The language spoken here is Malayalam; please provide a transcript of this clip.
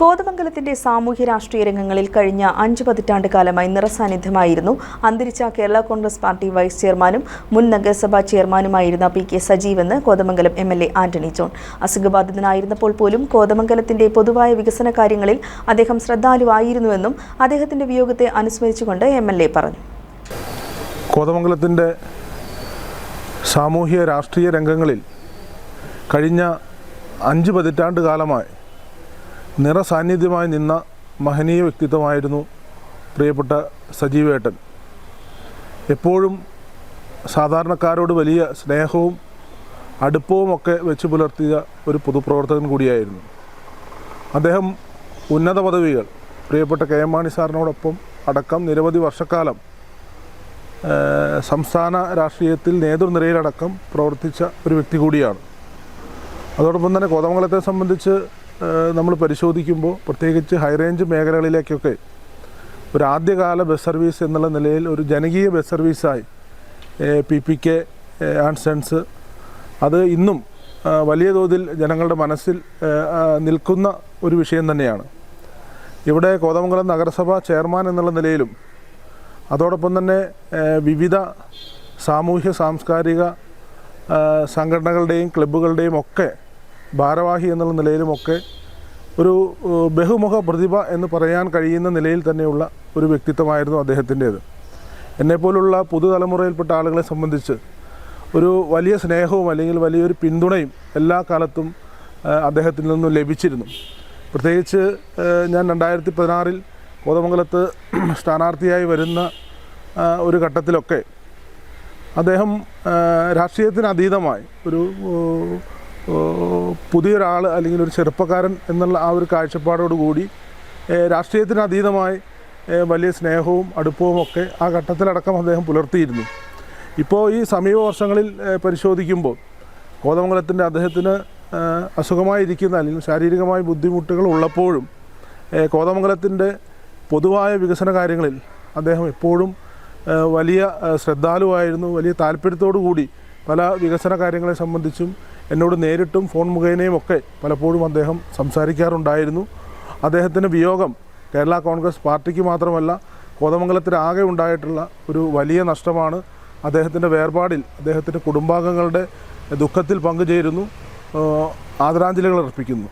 കോതമംഗലത്തിന്റെ സാമൂഹ്യ രാഷ്ട്രീയ രംഗങ്ങളിൽ കഴിഞ്ഞ അഞ്ച് പതിറ്റാണ്ട് കാലമായി നിറസാന്നിധ്യമായിരുന്നു. അന്തരിച്ച കേരള കോൺഗ്രസ് പാർട്ടി വൈസ് ചെയർമാനും മുൻ നഗരസഭാ ചെയർമാനുമായിരുന്ന പി കെ സജീവ് എന്ന് Kothamangalam M L A Antony John. അസുഖബാധിതനായിരുന്നപ്പോൾ പോലും കോതമംഗലത്തിന്റെ പൊതുവായ വികസന കാര്യങ്ങളിൽ അദ്ദേഹം ശ്രദ്ധാലുവായിരുന്നുവെന്നും അദ്ദേഹത്തിന്റെ വിയോഗത്തെ അനുസ്മരിച്ചുകൊണ്ട് എം എൽ എ പറഞ്ഞു. കോതമംഗലത്തിന്റെ സാമൂഹ്യ രാഷ്ട്രീയ രംഗങ്ങളിൽ കഴിഞ്ഞ അഞ്ച് പതിറ്റാണ്ട് കാലമായി നിറസാന്നിധ്യമായി നിന്ന മഹനീയ വ്യക്തിത്വമായിരുന്നു പ്രിയപ്പെട്ട സജീവേട്ടൻ. എപ്പോഴും സാധാരണക്കാരോട് വലിയ സ്നേഹവും അടുപ്പവുമൊക്കെ വെച്ച് പുലർത്തിയ ഒരു പൊതുപ്രവർത്തകൻ കൂടിയായിരുന്നു. അദ്ദേഹം ഉന്നത പദവികൾ പ്രിയപ്പെട്ട കെ എം മാണി സാറിനോടൊപ്പം അടക്കം നിരവധി വർഷക്കാലം സംസ്ഥാന രാഷ്ട്രീയത്തിൽ നേതൃനിരയിലടക്കം പ്രവർത്തിച്ച ഒരു വ്യക്തി കൂടിയാണ്. അതോടൊപ്പം തന്നെ കോതമംഗലത്തെ സംബന്ധിച്ച് നമ്മൾ പരിശോധിക്കുമ്പോൾ പ്രത്യേകിച്ച് ഹൈറേഞ്ച് മേഖലകളിലേക്കൊക്കെ ഒരു ആദ്യകാല ബസ് സർവീസ് എന്നുള്ള നിലയിൽ ഒരു ജനകീയ bus സർവീസായി P P K and sons അത് ഇന്നും വലിയ തോതിൽ ജനങ്ങളുടെ മനസ്സിൽ നിൽക്കുന്ന ഒരു വിഷയം തന്നെയാണ്. ഇവിടെ കോതമംഗലം നഗരസഭ ചെയർമാൻ എന്നുള്ള നിലയിലും അതോടൊപ്പം തന്നെ വിവിധ സാമൂഹ്യ സാംസ്കാരിക സംഘടനകളുടെയും ക്ലബ്ബുകളുടെയും ഒക്കെ ഭാരവാഹി എന്നുള്ള നിലയിലുമൊക്കെ ഒരു ബഹുമുഖ പ്രതിഭ എന്ന് പറയാൻ കഴിയുന്ന നിലയിൽ തന്നെയുള്ള ഒരു വ്യക്തിത്വമായിരുന്നു അദ്ദേഹത്തിന്റേത്. എന്നെപ്പോലുള്ള പുതുതലമുറയിൽപ്പെട്ട ആളുകളെ സംബന്ധിച്ച് ഒരു വലിയ സ്നേഹവും അല്ലെങ്കിൽ വലിയൊരു പിന്തുണയും എല്ലാ കാലത്തും അദ്ദേഹത്തിൽ നിന്നും ലഭിച്ചിരുന്നു. പ്രത്യേകിച്ച് ഞാൻ രണ്ടായിരത്തി പതിനാറിൽ കോതമംഗലത്ത് സ്ഥാനാർത്ഥിയായി വരുന്ന ഒരു ഘട്ടത്തിലൊക്കെ അദ്ദേഹം രാഷ്ട്രീയത്തിന് അതീതമായി ഒരു പുതിയൊരാൾ അല്ലെങ്കിൽ ഒരു ചെറുപ്പക്കാരൻ എന്നുള്ള ആ ഒരു കാഴ്ചപ്പാടോടുകൂടി കൂടി രാഷ്ട്രീയത്തിന് അതീതമായി വലിയ സ്നേഹവും അടുപ്പവും ഒക്കെ ആ ഘട്ടത്തിലടക്കം അദ്ദേഹം പുലർത്തിയിരുന്നു. ഇപ്പോൾ ഈ സമീപ വർഷങ്ങളിൽ പരിശോധിക്കുമ്പോൾ കോതമംഗലത്തിന്റെ അദ്ദേഹത്തിന് അസുഖമായിരിക്കുന്ന അല്ലെങ്കിൽ ശാരീരികമായ ബുദ്ധിമുട്ടുകൾ ഉള്ളപ്പോഴും കോതമംഗലത്തിന്റെ പൊതുവായ വികസന കാര്യങ്ങളിൽ അദ്ദേഹം എപ്പോഴും വലിയ ശ്രദ്ധാലുവായിരുന്നു വലിയ താല്പര്യത്തോടു കൂടി പല വികസന കാര്യങ്ങളെ സംബന്ധിച്ചും എന്നോട് നേരിട്ടും ഫോൺ മുഖേനയും ഒക്കെ പലപ്പോഴും അദ്ദേഹം സംസാരിക്കാറുണ്ടായിരുന്നു. അദ്ദേഹത്തിന്റെ വിയോഗം കേരള കോൺഗ്രസ് പാർട്ടിക്ക് മാത്രമല്ല കോതമംഗലത്തിലാകെ ഉണ്ടായിട്ടുള്ള ഒരു വലിയ നഷ്ടമാണ് അദ്ദേഹത്തിന്റെ വേർപാടിൽ അദ്ദേഹത്തിന്റെ കുടുംബാംഗങ്ങളുടെ ദുഃഖത്തിൽ പങ്കുചേരുന്നു ആദരാഞ്ജലികൾ അർപ്പിക്കുന്നു.